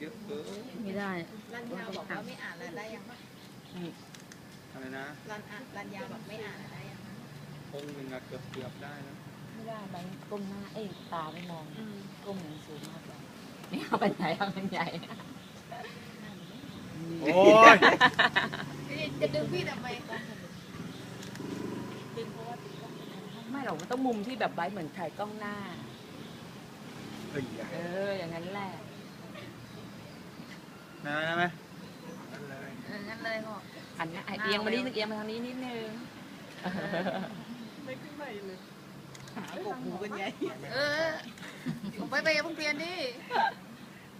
เยอะเกินไม่ได้รันยาบอกว่าไม่อ่านแล้วได้ยังปะอะไรนะรันอ่านรันยาบอกไม่อ่านแล้วได้ยังปะองค์หนึ่งอะเกือบเกือบได้นะไม่ได้ใบก้มหน้าเอ้ยตาไม่มองก้มหนังสูงมากเลยไม่เอาไปไหนเอาเป็นใหญ่โอ้ยจะดึงพี่ทำไมไม่หรอกมันต้องมุมที่แบบไว้เหมือนถ่ายกล้องหน้าเฮ้ยอย่าเอออย่างนั้นแหละ นะนะไหมเอองั้นเลยบอกหันหน้าเอียงมานิดนึงเอียงมาทางนี้นิดนึงกบหูกันใหญ่เออผมไปไปกับเพิ่งเปลี่ยนดิ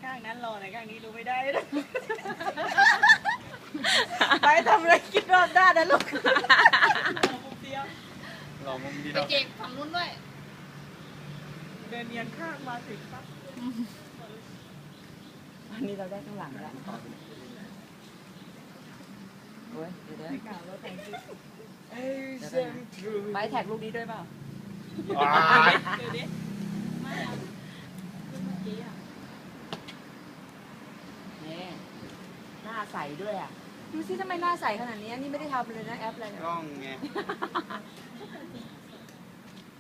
ข้างนั้นรอไหนข้างนี้ดูไม่ได้นะไปทำอะไรคิดรอบด้านนะลูกเดียวรอมุมเดียไปวเจกฝั่งนู้นด้วย เดินเนียนข้างมาถึงปั๊บ อันนี้เราได้ข้างหลังแล้วโอ้ยเดี๋ยวเดี๋ยวกล่าวแล้วแต่งชุดเดี๋ยวเดี๋ยวนะไปแท็กรูปนี้ด้วยเปล่าว้ายดูดิไม่เอาเมื่อกี้อะนี่หน้าใสด้วยอะ ดูสิทำไมหน้าใสขนาดนี้ นี่ไม่ได้ทำเลยนะแอปอะไรเนี่ยกล้องไง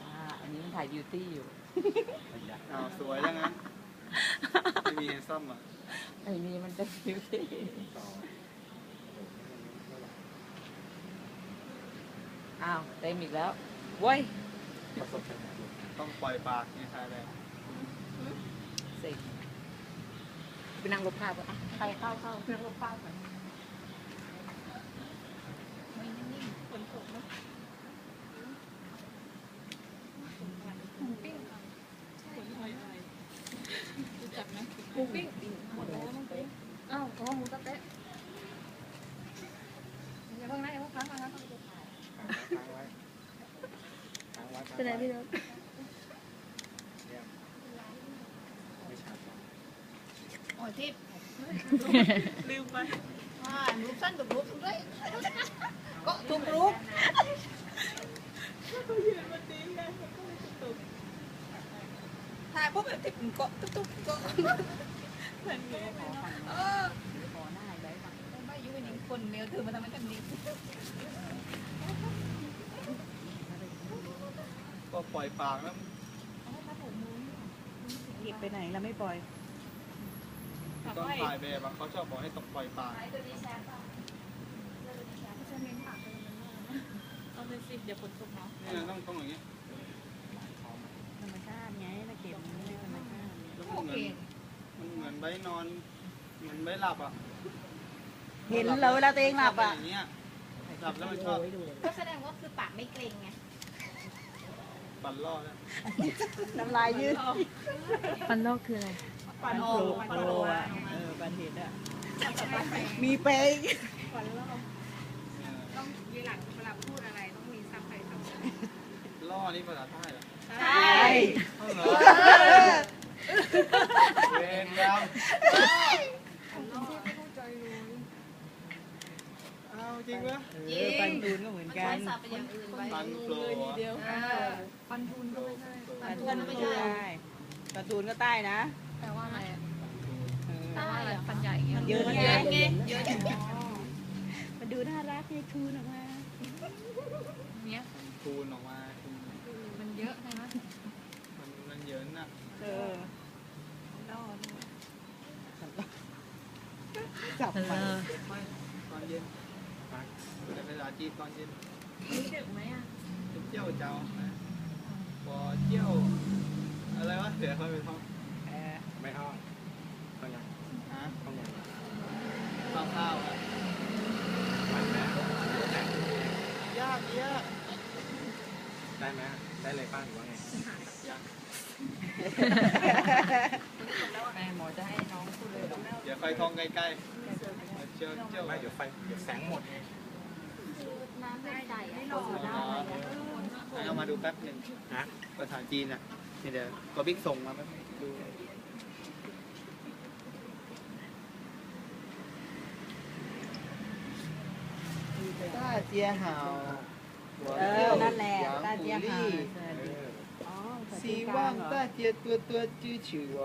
อ่าอันนี้มันถ่ายบิวตี้อยู่อ้าวสวยแล้วงั้นไม่มีซ่อมอะ ไอ้นี่มันจะบิวตี้อ้าวเต็มอีกแล้วเว้ยต้องปล่อยปากไงใช่เลยสิไปนั่งรถภาพก่อนอะใครเข้าเข้านั่งรถภาพก่อนฝนตกเนอะหมูปิ้งฝนหอยอะไรรู้จักไหมหมูปิ้งหมดแล้วมั้งปิ้งอ้าวขอหมูสะเต๊ะอย่าเพิ่งนะอย่าเพิ่งพักนะครับ เป็นไรพี่เลิฟโอ้ยทิพย์ลืมไปอ่ารูปสั้นกับรูปด้วยก็ทุกรูปเขายืนวันนี้ไงมันก็เลยตกถ่ายปุ๊บแบบทิพย์เกาะตุ๊กตุ๊กเกาะนั่นไงเออขอหน้าไว้ก่อนไม่ยุ่งนี่คนเมลถือมาทำไมกันนี้ ก็ปล่อยปากแล้วหยิบไปไหนแล้วไม่ปล่อยต้องถ่ายแบบอะเขาชอบบอกให้ต้องปล่อยปากเอาไปสิเดี๋ยวฝนตกเนาะนี่ต้องต้องอย่างนี้ธรรมชาติไงตะเก็บมันไม่ได้ธรรมชาติแล้วโอมันเหเคมือนมันเหมือนใบนอนเหมือนใบหลับอะเห็นแล้วเวลาตัวเองหลับอะย่างเงี้ยหลับแล้วมันชอบก็แสดงว่าคือปากไม่เกร็งไง ปั่นล่อแล้วน้ำลายยืดฟันลอกคืออะไร ปันโปรปันโปรอะเออปันเห็ดอะมีเปย์ต้องมีหลังเวลาพูดอะไรต้องมีซับไตเติลล่อนี่ภาษาใต้เหรอใช่เอาเหรอเวรกรรมเอาจริงปะเออปันทูนก็เหมือนกันซับไปอย่างอื่นไปปันโปรอะ ปันทุนก็ไม่ใช่ปันทูนไม่ใช่ปันทูนก็ใต้นะแปลว่าอะไรเออใต้อะปันใหญ่มันเยอะมันไงเยอะไงเยอะมันดูน่ารักไงทูนออกมาเนี้ยคูณออกมาคูณมันเยอะใช่ไหมมันมันเยินน่ะเออล่อด้วยจับไปไม่ตอนเย็นเป็นภาษาจีนตอนเย็นรู้ดึกไหมอะเจ้าเจ้า พอเจ้าอะไรวะเดี๋ยวค่อยไปท่องเออไม่เอาต้องยังฮะต้องยังข้าวข้าวอะมันแม่ยากเยอะได้ไหมได้เลยป้าหรือว่าไงยากแม่หมอจะให้น้องพูดเลยเหรอเดี๋ยวค่อยท่องใกล้ๆเจ้าเจ้าไม่เดี๋ยวไฟเดี๋ยวแสงหมดไงน้ำไม่ใจไม่รอ๋ออได้งั้นเอามาดูแป๊บหนึ่งนะ ภาษาจีนอะเดี๋ยวก็บิ๊กส่งมาดูตาเจียหาวเออนั่นแหละตาเจียหาวสีว่างตาเจียตัวตัวจื้อชื่อว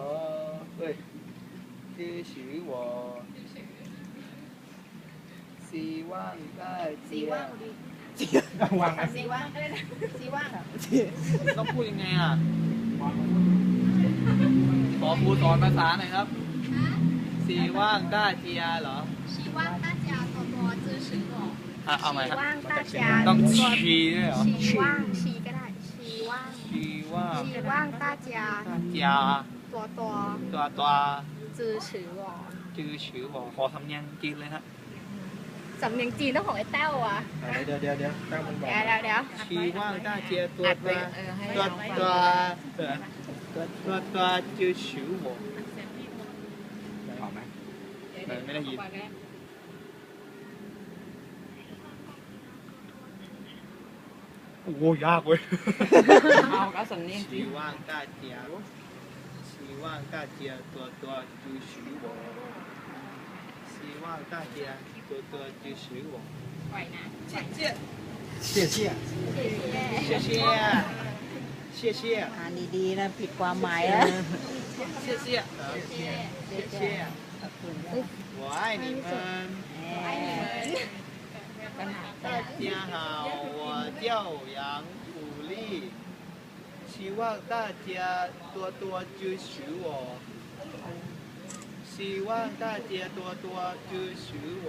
เฮ้ยจื้อฉิวสีว่างต้าเจีย สีวางสีว่างสีว่างต้องพูดยังไงอะขอพูดสอนภาษาหน่อยครับสีว่างต้าเจียเหรอสีว่างต้าเจียตัวตัวจื้อชิงหรออะเอาใหม่ครับต้องชีด้วยเหรอชีว่างชีก็ได้ชีว่างชีว่างชีว่างต้าเจียต้าเจียตัวตัวตัวตัวจื้อชิงหรอจื้อชิงหรอขอทำเนียงจีนเลยฮะ สำเนียงจีนต้องของไอ้เต้วอะเดี๋ยวเดี๋ยวเดี๋ยวต้งมันบอกเดี๋ยวเดี๋ยวชีว่างต้าเจียตัวตัวตัวตัวตัวตัวตัวจือชิวหมออกไหมไม่ได้ยินโอ้หยากเว้ยเอากระสันนียชีว่างต้าเจียชีว่างต้าเจียตัวตัวจือชิว 望大家多多支持我。谢谢，เชี่ยเชี่ย 谢谢，谢谢， อ่านดีๆนะผิดความหมายแล้ว 谢谢，谢谢，我爱你们。大家好，我叫杨武力，希望大家多多支持我， 希望大家多多支持我，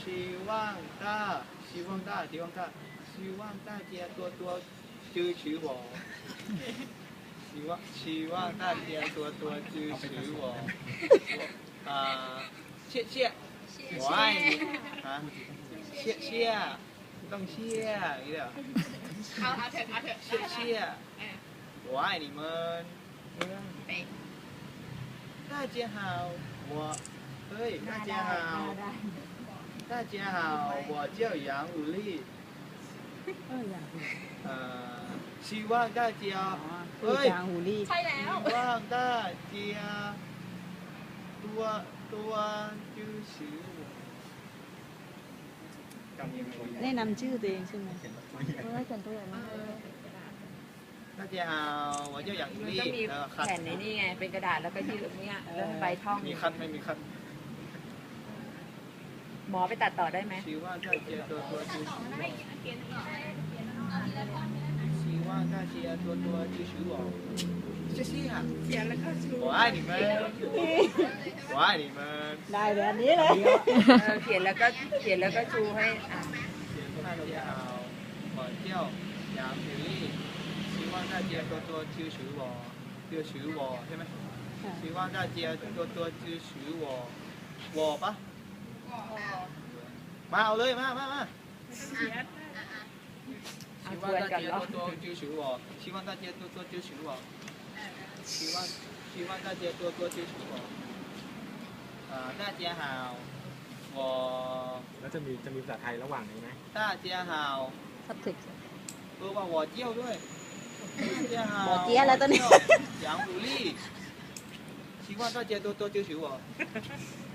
希望大，希望大，希望大，希望大家多多支持我，希望希望大家多多支持我，啊、谢谢。我爱你啊！谢谢，ต้องเชี่ยอย่างนี้เหรอ เอาเอาเถอะเอาเถอะ 谢谢，我爱你们。 大家好，我，对，大家好，大家好，我叫杨武力。呃，希望大家， คือ 对 จางหูรี่ ใช่แล้ว 希望大家多多支持我。 แนะนำชื่อตัวเองใช่ไหม 大家好，我叫 杨 มัน 力 ต้องมี 呃，คัด แผ่นในนี่ไง เป็นกระดาษแล้วก็ยืดตรงเนี้ยแล้วใบท่อง มีคัดไหม่มีคัด หมอไปตัดต่อได้ไหม 希望大家多多支持我。希望大家多多支持我。谢谢啊！我爱你们，我爱你们。 ได้แบบนี้เลย เออเขียนแล้วก็เขียนแล้วก็ชูให้อ่ะ 大家好，我叫杨美丽， 希望大家多多支持我，支持我，对吗？希望大家多多支持我，我吧。มาเอาเลยมามามา เอา 希 ช 望 วน 大 กัน 家 เนาะ 多多支持我，希望大家多多支持我，希望希望大家多多支持我。啊，大家好，我 แล้วจะมีจะมีภาษาไทยระหว่างนี้ไหม 大家好， สับถึก เออว่า我叫ด้วย大家好， หมอเจี๊ยแล้วตอนนี้อย่างบุรีคิดว่าถ้าเจี๊ยตัวตัวจิ๋วฉิวเหร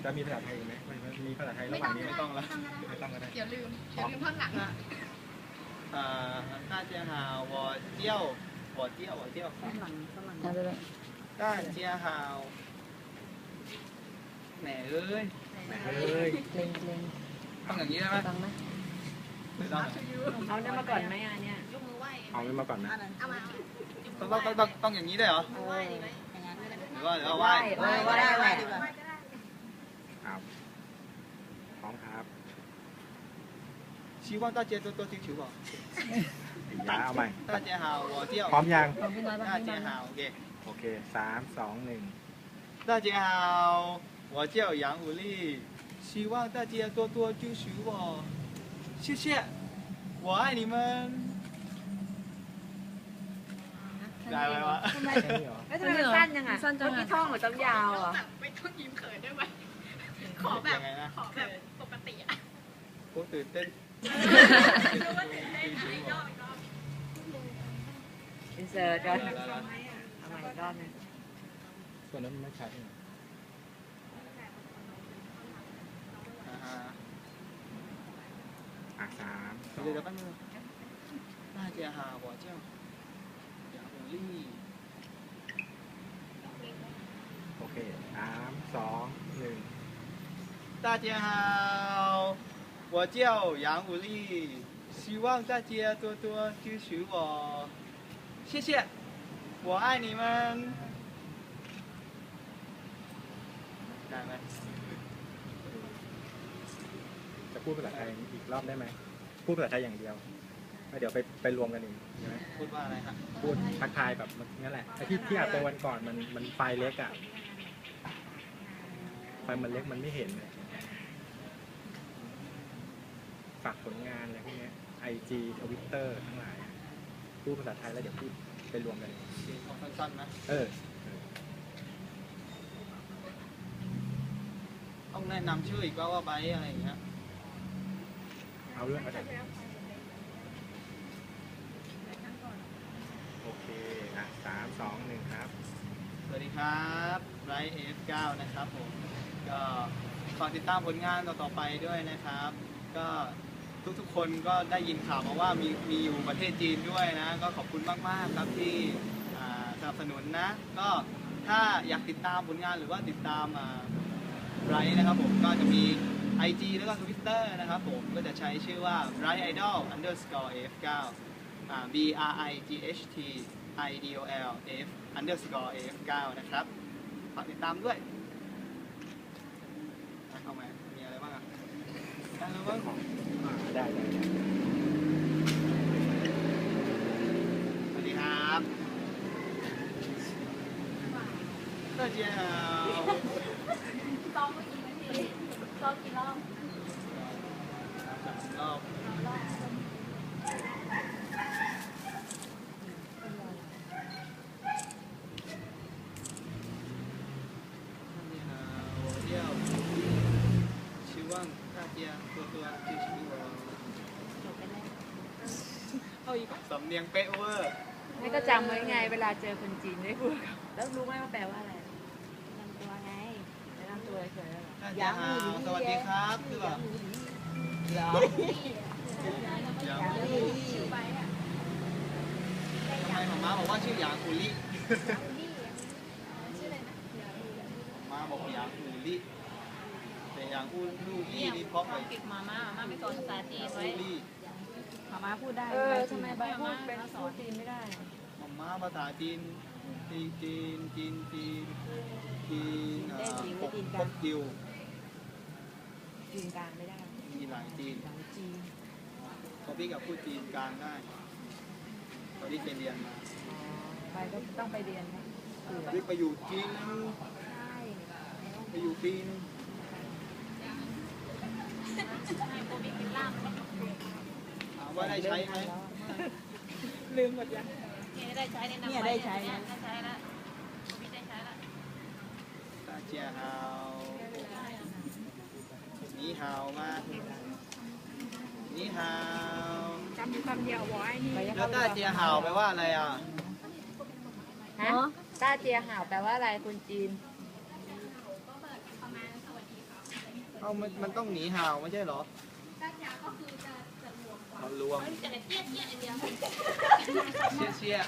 จะมีภาษาไทยไหมมีภาษาไทยระหว่างนี้ไม่ต้องละไม่ต้องก็ได้เดี๋ยวลืมเดี๋ยวลืมท่อนหลังอะอ่าน่าจะหาวเจี้ยววอเจี้ยววอเจี้ยวท่อนหลังท่อนหลังได้เลยได้เจี๊ยหาวแหมเอ้ยแหมเอ้ยเล็งเล็งต้องอย่างนี้ได้ไหมต้องไหมเอาเนี่ยมาก่อนไหมอะเนี่ย เอาไม่มาก่อนนะ เอามา ต้องต้องต้องต้องอย่างนี้ได้เหรอ ไหว้ดีไหม หรือว่าหรือว่าไหว้ ไหว้ไหว้ไหว้ ครับพร้อมครับ 希望大家多多支持我。 ย้าเอาใหม่ 大家好，我叫 พร้อมยัง 大家好，OK。 โอเคสามสองหนึ่ง 大家好，我叫杨武力，希望大家多多支持我，谢谢，我爱你们。 ได้ไหมวะไม่ทำไมมันสั้นยังไงสั้นจังที่ท่องหรือต้อยาวอะไม่ต้องยิ้มเขินได้ไหมขอแบบขอแบบปกติอะกูตื่นเต้นรู้ว่าตื่นเต้นอีกรอบอีกรอบอินเสิร์ตกันทำไม่อีกรอบนึงส่วนนั้นไม่ชัดอ่าสามเดี๋ยวแป๊บนึงน่าจะหาหัวเจ้า 力。 โอเคสาม 大家好，我叫杨武丽，希望大家多多支持我，谢谢，我爱你们。ได้ไหม จะพูดภาษาไทยอีกรอบได้ไหม พูดภาษาไทยอย่างเดียว แล้วเดี๋ยวไปไปรวมกันอีกใช่ไหมพูดว่าอะไรฮะพูดทักทายแบบนั่นแหละไอ้ที่ที่อัดไปวันก่อนมันมันไฟล์เล็กอะไฟล์มันเล็กมันไม่เห็นเลยฝากผลงานอะไรพวกเนี้ไอจีทวิตเตอร์ทั้งหลายพูดภาษาไทยแล้วเดี๋ยวพูดไปรวมกันเอาสั้นๆนะเออ ต้องแนะนำชื่ออีกว่าว่าไบร์ทอะไรอย่างเงี้ย เอาเรื่องก็ได้โอ เคอะสามสองหนึ่งครับ สวัสดีครับไบรท์ F9 นะครับผมก็ฝากติดตามผลงานต่อๆไปด้วยนะครับ ก็ทุกๆคนก็ได้ยินข่าวมาว่ามีมีอยู่ประเทศจีนด้วยนะ ก็ขอบคุณมากๆครับที่อ่าสนับสนุนนะ ก็ถ้าอยากติดตามผลงานหรือว่าติดตามไรนะครับผมก็จะมี IG แล้วก็ Twitter นะครับผมก็จะใช้ชื่อว่า Bright Idol underscore F9 อ่า B R I G H T idol f underscore f 9นะครับฝากติดตามด้วยเข้ามามีอะไรบ้างอะอะไรบ้างของได้ได้สวัสดีครับเจียวซ้อมเมื่อกี้นทีซ้อมกี่รอบสารอบ เอาอีสำเนียงเป๊ะเวอร์ไม่ก็จำไว้ไง เวลาเจอคนจีนได้พูดแล้วรู้ไหมว่าแปลว่าอะไรนำตัวไงนะนำตัวเฉยๆเหงอท่านสวัสดีครับคือแบบเยางลี่ทำไมหม่าบอกว่าชื่อยางคุลี่หม่าบอกยางคุลี่ แต่างอูลูลี่นี่เพราะอะไรติดมาม่ามาไม่สอนภาษาจีนไว้ลี่มาม่าพูดได้เออทำไมใบพูดเป็นพูดจีนไม่ได้มาม้าภาษาจีนจีนจีนจีนจีนจีนอ่อปกปกกิวจีนกลางไม่ได้มีหลายจีนหลังจีนพอพี่กับพูดจีนกลางได้ตอนที่ไปเรียนมาไปก็ต้องไปเรียนนะเผื่อพี่ไปอยู่จีนใช่ไปอยู่ปีนึง ว่าได้ใช้ไหมลืมหมดยังเนี่ยได้ใช้เนี่ยได้ใช้ได้ใช้แล้วได้ใช้แล้วตาเจ้าฮาวนี่ฮาวมานี่ฮาวจำอยู่คำเดียวไว้นี่แล้วตาเจียฮาวแปลว่าอะไรอะฮะตาเจ้าฮาวแปลว่าอะไรคุณจีน เอ้ามันมันต้องหนีหาวไม่ใช่เหรอเอารวมจะได้เตี้ยเตี้ยอันเดียว เชี่ยเชี่ย